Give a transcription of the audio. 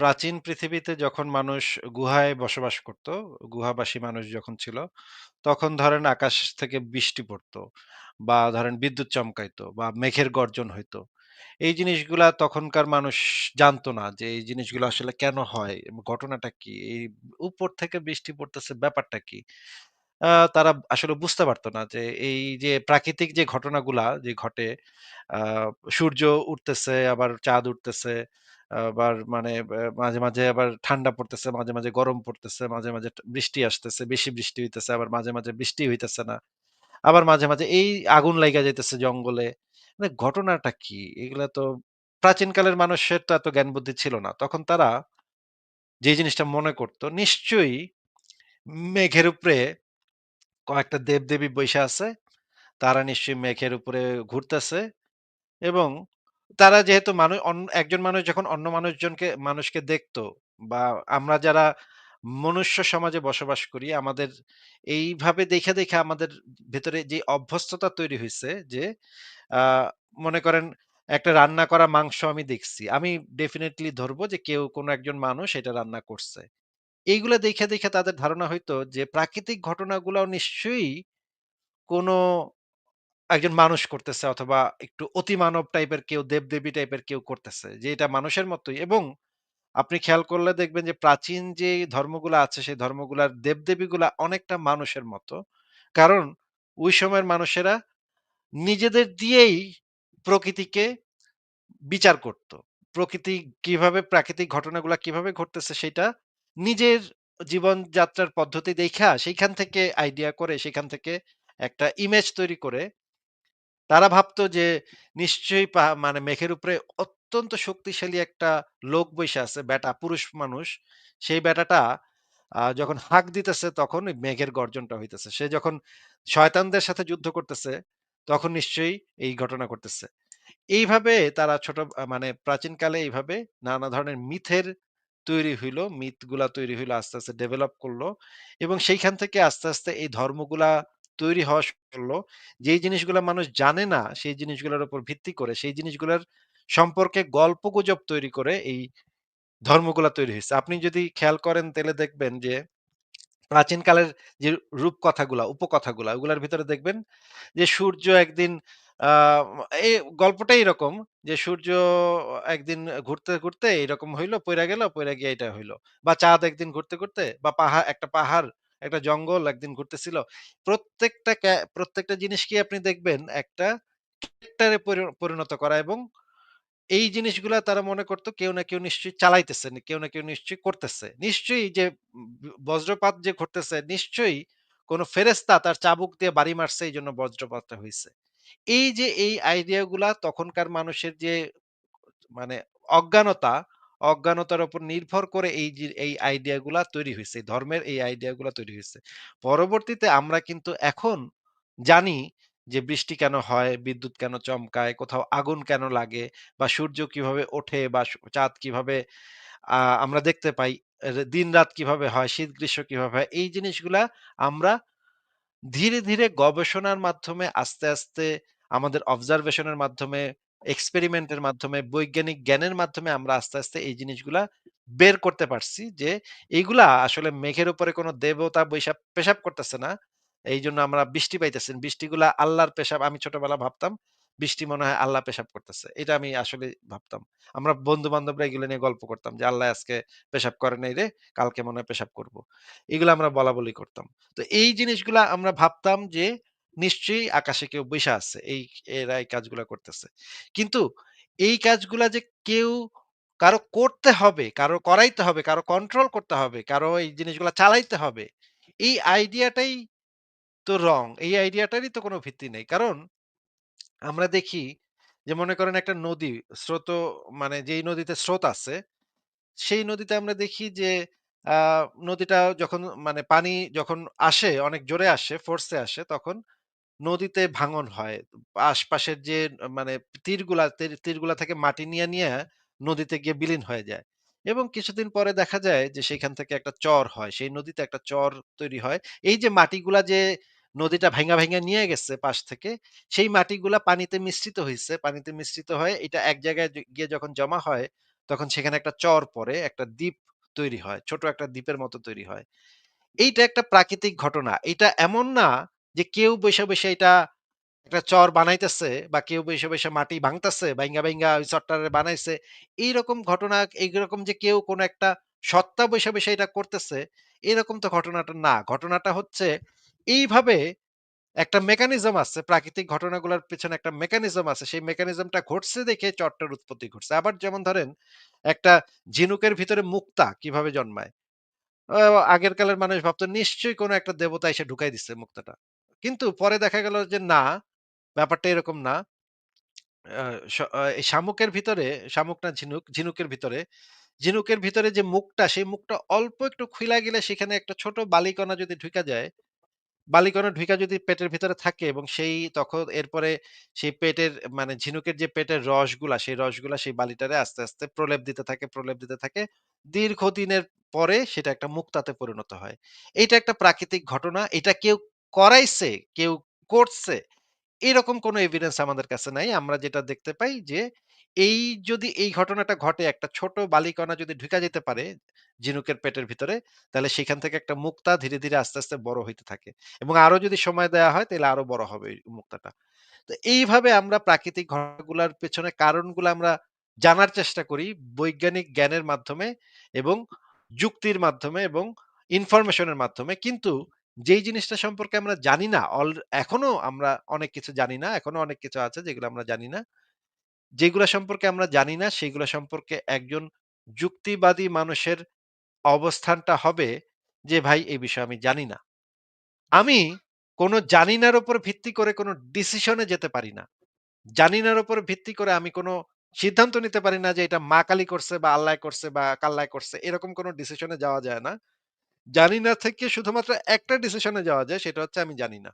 প্রাচীন পৃথিবীতে যখন মানুষ গুহায় বসবাস করত, গুহাবাসী মানুষ যখন ছিল, তখন ধরেন আকাশ থেকে বৃষ্টি পড়তো বা ধরেন বিদ্যুৎ চমকাইতো বা মেঘের গর্জন হইতো। এই জিনিসগুলা তখনকার মানুষ জানতো না যে এই জিনিসগুলো আসলে কেন হয়? ঘটনাটা কি? এই উপর থেকে বৃষ্টি পড়তেছে ব্যাপারটা কি? তারা আসলে বুঝতে পারত না যে এই যে প্রাকৃতিক যে ঘটনাগুলা যে ঘটে আ সূর্য উঠতেছে, আবার চাঁদ উঠতেছে, আবার মানে মাঝে, মাঝে আবার ঠান্ডা পড়তেছে, মাঝে, মাঝে গরম পড়তেছে, মাঝে, মাঝে বৃষ্টি আসতেছে, বেশি বৃষ্টি হইতেছে, আবার মাঝে, মাঝে বৃষ্টি হইতেছে না। আবার মাঝে, মাঝে এই আগুন লাইগা যাইতেছে জঙ্গলে। মানে ঘটনাটা কি? এগুলা তো প্রাচীনকালের মানুষের তো জ্ঞান বুদ্ধি ছিল না। তখন তারা যে জিনিসটা মনে করত নিশ্চয়ই মেঘের উপরে কয়েকটা দেবদেবী বইসা আছে। তারা নিশ্চয়ই মেঘের উপরে ঘুরতেছে এবং তারা যেহেতু মানু অন একজন মানুষ যখন অন্য মানুষজনকে মানুষকে দেখতো বা আমরা যারা মনুষ্য সমাজে বসবাস করি আমাদের এইভাবে দেখে, দেখে আমাদের ভেতরে যে অভ্যস্ততা তৈরি হইছে যে মনে করেন একটা রান্না করা মাংস আমি দেখছি। আমি ডেফিনিটলি ধরবো যে কেউ কোনো একজন মানুষ এটা রান্না করছে। এইগুলা দেইখা, দেইখা তাদের ধারণা হইতো যে প্রাকৃতিক ঘটনাগুলাও নিশ্চয়ই কোনো একজন মানুষ করতেছে অথবা একটু অতিমানব টাইপের কেউ, দেবদেবী টাইপের কেউ করতেছে। যে এটা মানুষের মতোই এবং আপনি খেয়াল করলে দেখবেন যে প্রাচীন যে ধর্মগুলা আছে, সেই ধর্মগুলার দেবদেবীগুলা অনেকটা মানুষের মতো। কারণ ওই সময়ের মানুষেরা নিজেদের দিয়েই প্রকৃতিকে বিচার করত। প্রকৃতি কীভাবে, প্রাকৃতিক ঘটনাগুলা কীভাবে ঘটতেছে সেটা নিজের জীবনযাত্রার পদ্ধতি দেখা, সেইখান থেকে আইডিয়া করে সেখান থেকে একটা ইমেজ তৈরি করে তারা ভাবতো যে নিশ্চয়ই পা মানে মেঘের উপরে অত্যন্ত শক্তিশালী একটা লোক বইসা আছে ব্যাটা, পুরুষ মানুষ। সেই ব্যাটাটা আ যখন হাঁক দিতেছে তখন ওই মেঘের গর্জনটা হইতেছে। সে যখন শয়তানদের সাথে যুদ্ধ করতেছে তখন নিশ্চয়ই এই ঘটনা ঘটতেছে। এইভাবে তারা ছোট মানে প্রাচীনকালে এইভাবে নানা ধরনের মিথের তৈরি হইল। মিথগুলা তৈরি হইল আস্তে, আস্তে ডেভেলপ করল এবং সেইখান থেকে আস্তে, আস্তে এই ধর্মগুলা তৈরি হওয়া করল। যেই জিনিসগুলা মানুষ জানে না, সেই জিনিসগুলোর উপর ভিত্তি করে সেই জিনিসগুলোর সম্পর্কে গল্পগুজব তৈরি করে এই ধর্মগুলা তৈরি হয়েছে আপনি যদি খেয়াল করেন তাহলে দেখবেন যে প্রাচীনকালের যে রূপকথাগুলা, উপকথাগুলা ওগুলার ভিতরে দেখবেন যে সূর্য একদিন আ এই গল্পটাই এরকম যে সূর্য একদিন ঘুরতে, ঘুরতে এরকম হইল, পইড়া গেল, পইড়া গিয়ে এটা হইল। বা চাঁদ একদিন ঘুরতে, ঘুরতে বা পাহাড় একটা পাহাড়, একটা জঙ্গল একদিন ঘুরতেছিল। প্রত্যেকটা প্রত্যেকটা জিনিসকেই আপনি দেখবেন একটা ক্যারেক্টারে পরিণত করা এবং এই জিনিসগুলা তারা মনে করত কেউ না কেউ নিশ্চয়ই চালাইতেছে, কেউ না কেউ নিশ্চয়ই করতেছে। নিশ্চয়ই যে বজ্রপাত যে ঘটতেছে নিশ্চয়ই কোন ফেরেশতা তার চাবুক দিয়ে বাড়ি মারছে এই জন্য বজ্রপাতটা হয়েছে এই যে এই আইডিয়া গুলা তখনকার মানুষের যে মানে অজ্ঞানতা, অজ্ঞানতার উপর নির্ভর করে এই এই আইডিয়াগুলা তৈরি হয়েছে ধর্মের এই আইডিয়া গুলা তৈরি হয়েছে পরবর্তীতে আমরা কিন্তু এখন জানি যে বৃষ্টি কেন হয়, বিদ্যুৎ কেন চমকায়, কোথাও আগুন কেন লাগে বা সূর্য কীভাবে ওঠে বা চাঁদ কীভাবে আমরা দেখতে পাই, এর দিন-রাত কীভাবে হয়, শীত-গ্রীষ্ম কীভাবে হয়। এই জিনিসগুলা আমরা ধীরে, ধীরে গবেষণার মাধ্যমে আস্তে, আস্তে আমাদের অবজারভেশনের মাধ্যমে, এক্সপেরিমেন্ট এর মাধ্যমে, বৈজ্ঞানিক জ্ঞানের মাধ্যমে আমরা আস্তে, আস্তে এই জিনিসগুলা বের করতে পারছি যে এইগুলা আসলে মেঘের উপরে কোন দেবতা বইসা পেশাব করতেছে না। এইজন্য আমরা বৃষ্টি পাইতেছি। বৃষ্টিগুলা আল্লাহর পেশাব। আমি ছোটবেলা ভাবতাম বৃষ্টি মনে হয় আল্লাহ পেশাব করতেছে। এটা আমি আসলে ভাবতাম। আমরা বন্ধু-বান্ধবরা এগুলো নিয়ে গল্প করতাম যে, "আল্লাহ আজকে পেশাব করে নাই রে, কালকে মনে হয় পেশাব করব।" এগুলা আমরা বলা বলি করতাম। তো এই জিনিসগুলা আমরা ভাবতাম যে নিশ্চয়ই আকাশে কেউ বইসা আছে। এই এরা এই কাজগুলো করতেছে। কিন্তু এই কাজগুলা যে কেউ কারও করতে হবে, কারও করাইতে হবে, কারও কন্ট্রোল করতে হবে, কারও এই জিনিসগুলা চালাইতে হবে। এই আইডিয়াটাই তো রং। এই আইডিয়াটারই তো কোনো ভিত্তি নেই। কারণ আমরা দেখি যে মনে করেন একটা নদী স্রোত মানে যেই নদীতে স্রোত আছে সেই নদীতে আমরা দেখি যে নদীটা যখন মানে পানি যখন আসে, অনেক জোরে আসে, ফোর্সে আসে, তখন নদীতে ভাঙন হয়। আশপাশের যে মানে তীরগুলা, তীর তীরগুলা থেকে মাটি নিয়ে, নিয়ে নদীতে গিয়ে বিলীন হয়ে যায়। এবং কিছুদিন পরে দেখা যায় যে সেখান থেকে একটা চর হয়। সেই নদীতে একটা চর তৈরি হয়। এই যে মাটিগুলা যে নদীটা ভাইঙ্গা, ভাইঙ্গা নিয়ে গেছে পাশ থেকে, সেই মাটিগুলা পানিতে মিশ্রিত হইছে। পানিতে মিশ্রিত হয়ে এটা এক জায়গায় গিয়ে যখন জমা হয় তখন সেখানে একটা চর পড়ে, একটা দ্বীপ তৈরি হয়। ছোট একটা দ্বীপের মতো তৈরি হয়। এইটা একটা প্রাকৃতিক ঘটনা। এটা এমন না যে কেউ বইসা, বইসা এটা একটা চর বানাইতেছে বা কেউ বইসা, বইসা মাটি ভাঙতেছে, ভাইঙ্গা, ভাইঙ্গা ওই চরটারে বানাইছে। এইরকম ঘটনা এইরকম যে কেউ কোন একটা সত্তা বইসা, বইসা এটা করতেছে, এরকম তো ঘটনাটা না। ঘটনাটা হচ্ছে এইভাবে একটা মেকানিজম আছে। প্রাকৃতিক ঘটনাগুলোর পেছনে একটা মেকানিজম আছে। সেই মেকানিজমটা ঘটছে দেখে চরটার উৎপত্তি ঘটছে। আবার যেমন ধরেন একটা ঝিনুকের ভিতরে মুক্তা কীভাবে জন্মায়? আগের কালের মানুষ ভাবতো নিশ্চয়ই কোনো একটা দেবতা এসে ঢুকাই দিচ্ছে মুক্তাটা। কিন্তু পরে দেখা গেল যে না, ব্যাপারটা এরকম না। শামুকের ভিতরে, শামুক না ঝিনুক, ঝিনুকের ভিতরে, ঝিনুকের ভিতরে যে মুখটা, সেই মুখটা অল্প একটু খুইলা গেলে সেখানে একটা ছোট বালিকণা যদি ঢুইকা যায়, বালিকণা ঢুইকা যদি পেটের ভিতরে থাকে এবং সেই তখন এরপরে সেই পেটের মানে ঝিনুকের যে পেটের রসগুলা, সেই রসগুলা সেই বালিটারে আস্তে, আস্তে প্রলেপ দিতে থাকে, প্রলেপ দিতে থাকে। দীর্ঘদিনের পরে সেটা একটা মুক্তাতে পরিণত হয়। এটা একটা প্রাকৃতিক ঘটনা। এটা কেউ করাইছে, কেউ করছে, এরকম কোনো এভিডেন্স আমাদের কাছে নাই। আমরা যেটা দেখতে পাই যে এই যদি এই ঘটনাটা ঘটে, একটা ছোট বালিকণা যদি ঢুইকা যেতে পারে ঝিনুকের পেটের ভিতরে, তাহলে সেখান থেকে একটা মুক্তা ধীরে, ধীরে আস্তে, আস্তে বড় হইতে থাকে। এবং আরও যদি সময় দেয়া হয় তাইলে আরও বড় হবে এই মুক্তাটা। তো এইভাবে আমরা প্রাকৃতিক ঘটনাগুলার পেছনে কারণগুলা আমরা জানার চেষ্টা করি বৈজ্ঞানিক জ্ঞানের মাধ্যমে এবং যুক্তির মাধ্যমে এবং ইনফরমেশন এর মাধ্যমে। কিন্তু যেই জিনিসটা সম্পর্কে আমরা জানি না, অল এখনও আমরা অনেক কিছু জানি না। এখনও অনেক কিছু আছে যেগুলো আমরা জানি না। যেগুলা সম্পর্কে আমরা জানি না, সেগুলা সম্পর্কে একজন যুক্তিবাদী মানুষের অবস্থানটা হবে যে, "ভাই এই বিষয়ে আমি জানি না।" আমি কোন জানি নার উপর ভিত্তি করে কোন ডিসিশনে যেতে পারি না। জানি নার উপর ভিত্তি করে আমি কোন সিদ্ধান্ত নিতে পারি না যে এটা মা কালী করছে বা আল্লাহ করছে বা কাল্লায় করছে। এরকম কোনো ডিসিশনে যাওয়া যায় না। জানি না থেকে শুধুমাত্র একটা ডিসিশনে যাওয়া যায় সেটা হচ্ছে আমি জানি না।